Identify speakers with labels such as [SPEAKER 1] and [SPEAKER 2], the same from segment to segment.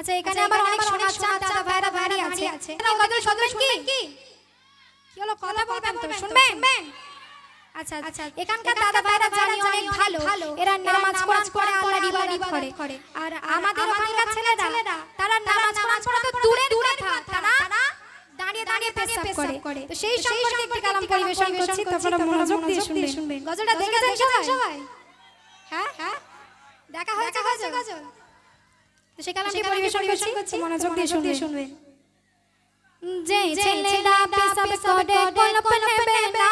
[SPEAKER 1] আচ্ছা এখানে আমার অনেক সোনার চাঁদ দাদা ভাইরা ভারী আছে। না গজল শুনবেন কি? কি হলো? কথা বলবেন তো শুনবেন? আচ্ছা আচ্ছা এখানকার দাদা ভাইরা জানি অনেক ভালো। এরা নামাজ কোরআন করে আল্লাহর ইবাদত করে। আর আমাদের ওখানকার ছেলেরা তারা নামাজ কোরআন করে তো দূরে দূরে থাক তারা দাঁড়িয়ে দাঁড়িয়ে পেশাব করে। তো সেই সম্পর্কে একটি কালাম পরিবেশন করছি তোমরা মনোযোগ দিয়ে শুনবেন গজলটা দেখেছেন সবাই? হ্যাঁ হ্যাঁ। দেখা হয়েছে গজল তো আমি পরিবেশন করছি মনোযোগ দিয়ে শুনবেন যে ছেলেরা পেশাব করে কলপ নেবে না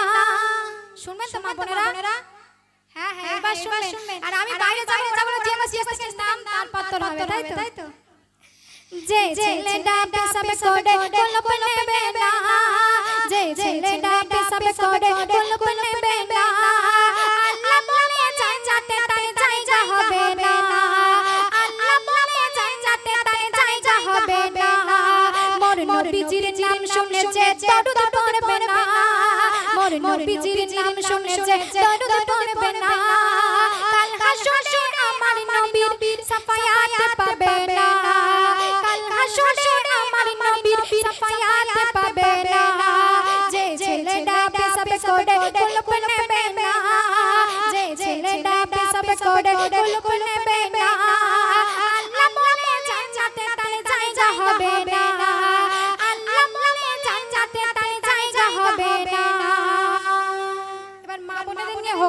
[SPEAKER 1] শুনবেন তো মা বোনেরা হ্যাঁ হ্যাঁ এবার শুনবেন আর আমি বাইরে যাব বলে যে আমার সিএস থেকে নাম তার পাত্র হবে তাই তো যে ছেলেরা পেশাব করে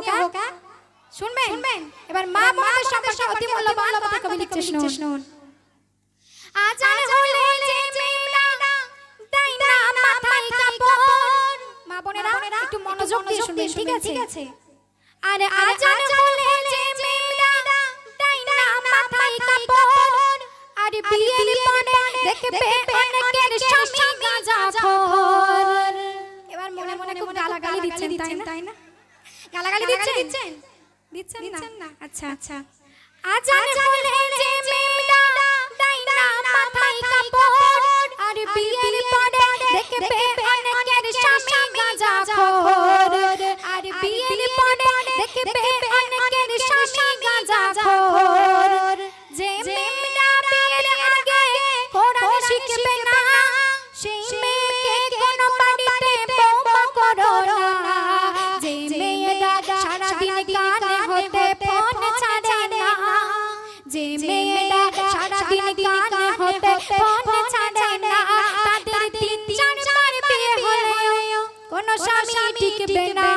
[SPEAKER 1] হোক শুনবেন? এবার মা বোনদের সম্পর্কে অতি মূল্যবান কথা কবি লিখছে শুনুন। আজান হলে যে মেয়েরা দেয় না মাথায় কাপড়। মা বোনেরা একটু মনোযোগ দিয়ে শুনবেন ঠিক আছে? আর আজান হলে যে মেয়েরা দেয় না মাথায় কাপড়। আর বিয়ের পরে দেখবে অনেকের স্বামী গাঁজাখোর এবার মনে মনে খুব গালাগালি দিচ্ছেন তাই না? গালাগালি দিচ্ছেন? দিচ্ছেন? না। আচ্ছা। আচ্ছা। আজান বলে যে মেমদা দাই না মাথায় কাপড় আর বিয়ের পরে দেখবে অনেকের স্বামী গাঁজাখোর আর বিয়ের পরে দেখবে টিকবে না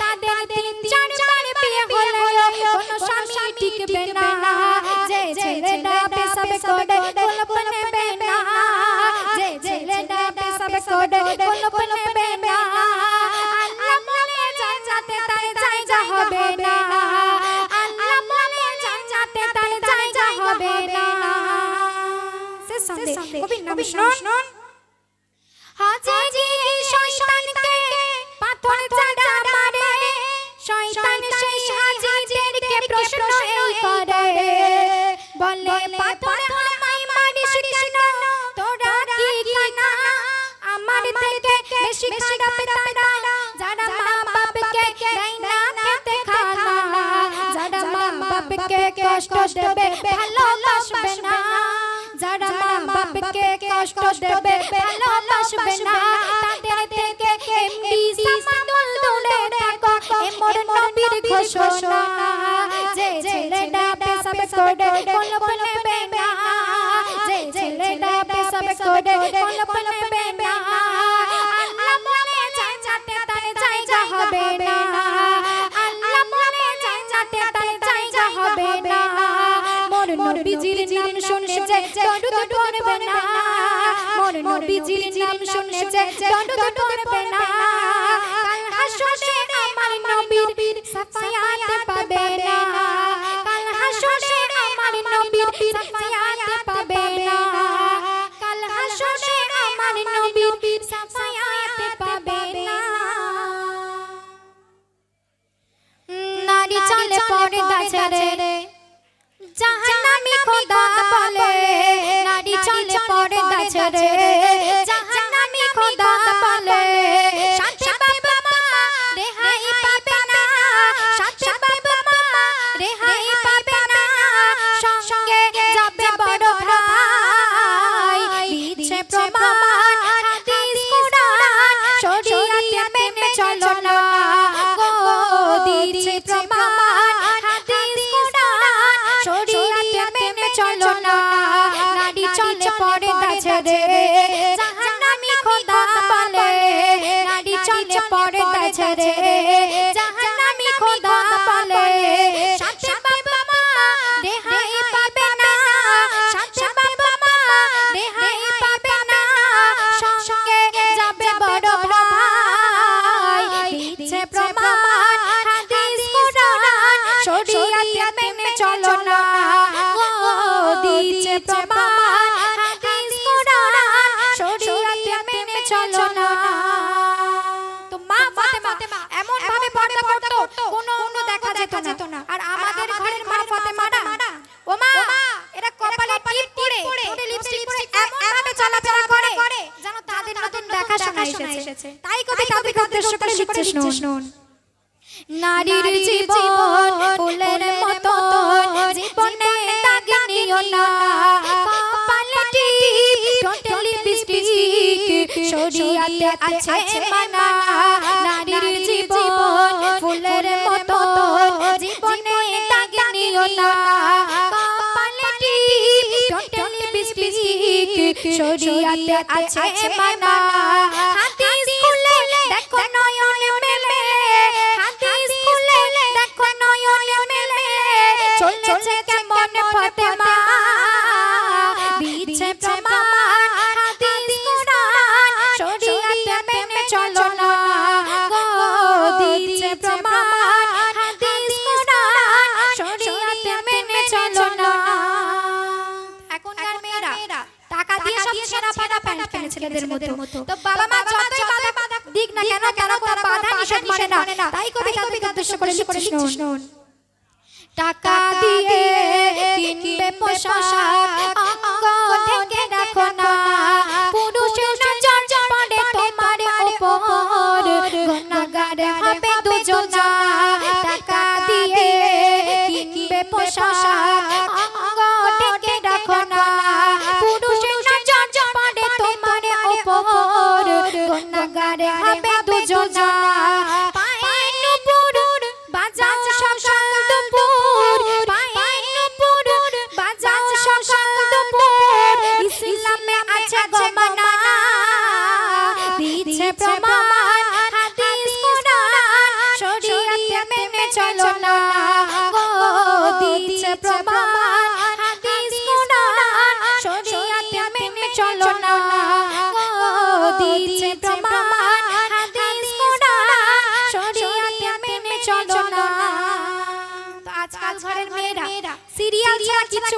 [SPEAKER 1] তাদের তিন চারবার বিয়ে হলেও কোনো স্বামী টিকবে না যে ছেলেটা পেশাব করে কলপ নেবে না যে ছেলেটা পেশাব করে কলপ নেবে না আল্লাহ বলে জান্নাতে তার জায়গা হবে না। আল্লাহ বলে জান্নাতে তার জায়গা হবে না। শেষ সন্দেহ কবির নাম শুনুন কষ্ট দেবে ভালোবাসবে না যারা মা বাপকে কষ্ট দেবে ভালোবাসবে না তাদের থেকে এমবি সামাদুল দূরে থাকো এ নবীর ঘোষণা যে ছেলেটা পেশাব করে কলপ নেবে না যে ছেলেটা পেশাব করে কলপ শুনে যে পড়বে না কাল হাসরে আমার নবীর সাফায়াত পাবে না। কাল হাসরে আমার নবীর সাফায়াত পাবে না। কাল হাসরে আমার নবীর সাফায়াত পাবে না। নারী চলে পর্দা ছেড়ে জাহান্নামী খোদা বলে। নারী চলে পর্দা ছেড়ে খোদা এসেছে। তাই কবি তাদেরকে উদ্দেশ্য করে লিখছে শুনুন নারীর জীবন ফুলের মতো জীবনে দাগ নিও না। কপালে টিপ ঠোঁটে লিপস্টিক শরীয়তে আছে মানা। নারীর জীবন ফুলের শরীয়তে আছে মানা। হাদিস খুলে দেখো নয়নে মেলে। হাদিস খুলে দেখো নয়নে মেলে। চলছে কেমন ফাতেমা। দিচ্ছে প্রমাণ। হাদিস কোরআন শরীয়তে মেনে চলো ছেলেদের মতো। তো বাবা মা যতই বাধা দিক না কেন কেন কোনো বাধা নিষেধ মানে না। তাই কবি তাদেরকে উদ্দেশ্য করে শুনুন টাকা দিয়ে কিনবে পোশাক অঙ্গ থেকে রাখো না। পুরুষের নজর পড়ে তোমার উপর গুনাহগার হবে দুজনা।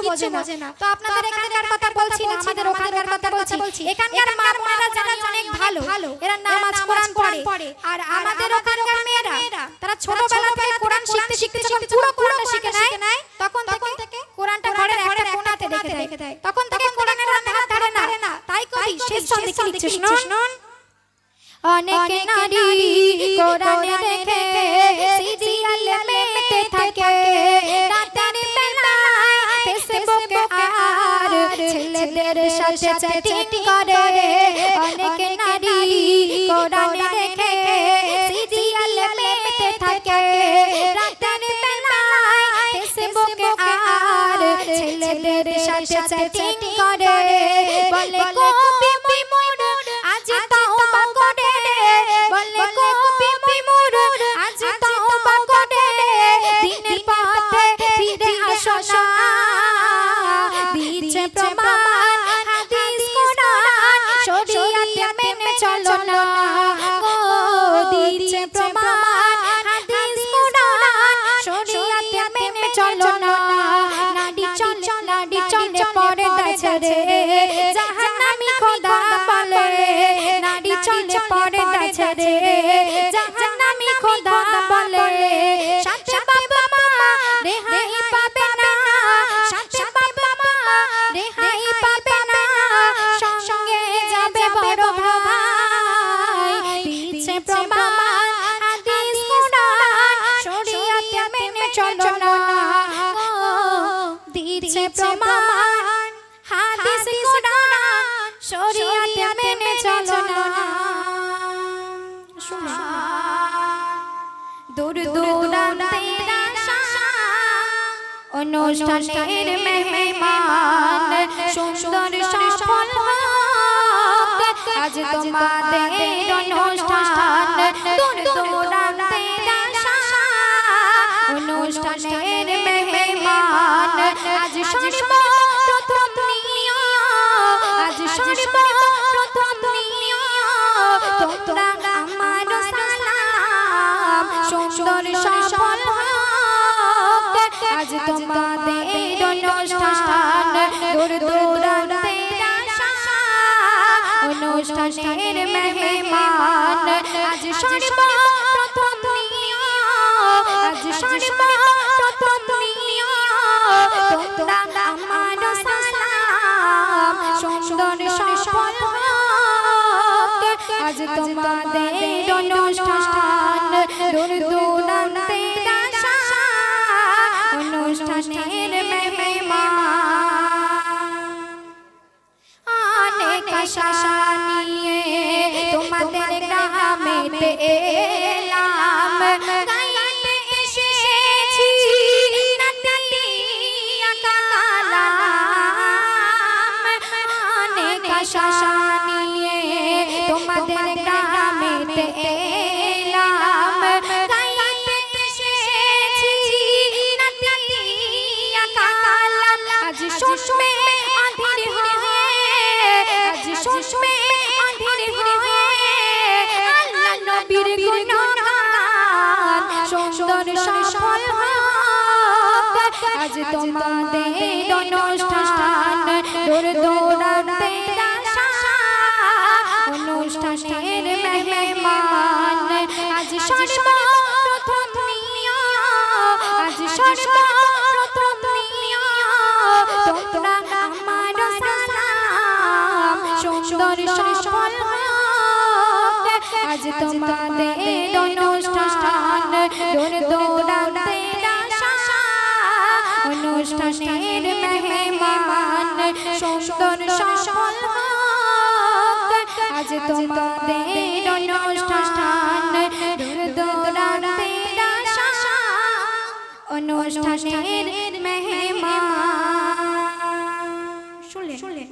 [SPEAKER 1] কিচ্ছু বোঝে না। তো আপনাদের এখানকার কথা বলছি না আমাদের ওখানকার কথা বলছি। এখানকার মা বোনেরা জানি অনেক ভালো। এরা নামাজ কোরআন পড়ে। আর আমাদের ওখানকার মেয়েরা তারা ছোটবেলা থেকে কোরআন শিখতে শিখতে যখন পুরো কোরআনটা শিখে নেয় তখন থেকে কোরআনটা ঘরের একটা কোণাতে রেখে দেয়। তখন থেকে কোরআনের হাত ধরে না। তাই কবি শেষ ছন্দে কি লিখছে শুনুন অনেক নারী কোরআনে রেখে সাথে চ্যাটিং করে অনেক নারী কোরআনে রেখে সিরিয়ালে মেতে থাকে। রাতের বেলায় ফেসবুকে আর ছেলেদের সাথে চ্যাটিং করে। বলে কবি আজ তাওবা করে বলে কবি আজ তাওবা করে দিনের পথে ফিরে আসো না। দিচ্ছে প্রমাণ শরিয়াতে মেনে চলো না। দূর দূরান্তের অনুষ্ঠানের মেহমান। সুন্দর সফল আজ তোমাদের অনুষ্ঠান। দূর দূরান্তের অনুষ্ঠানের মেহমান। আজ সরিমান দূর দূরান্তের আশা, অনুষ্ঠানের মেহমান। আজ সর্বপ্রথম নিয়া, আজ সর্বপ্রথম নিয়া। তোমরা আমার সালাম, সুন্দর সফল আজ তোমাদের অনুষ্ঠান দূর দূরান্তের আশা, অনুষ্ঠানের মেহমান আজ তোমাদের অনুষ্ঠান দূর দূরান্তের অনুষ্ঠানের মেহমান। আজ সর্বপ্রথম নিয়া আজ সর্বপ্রথম নিয়া তোমরা আমার সালাম সুন্দর সফল আজ তোমাদের অনুষ্ঠান দূর দূরান্তের অনুষ্ঠানের মেহমান সুন্দর সফল আজ তোমাদের অনুষ্ঠান অনুষ্ঠানের মেহমান। শুনলে শুনে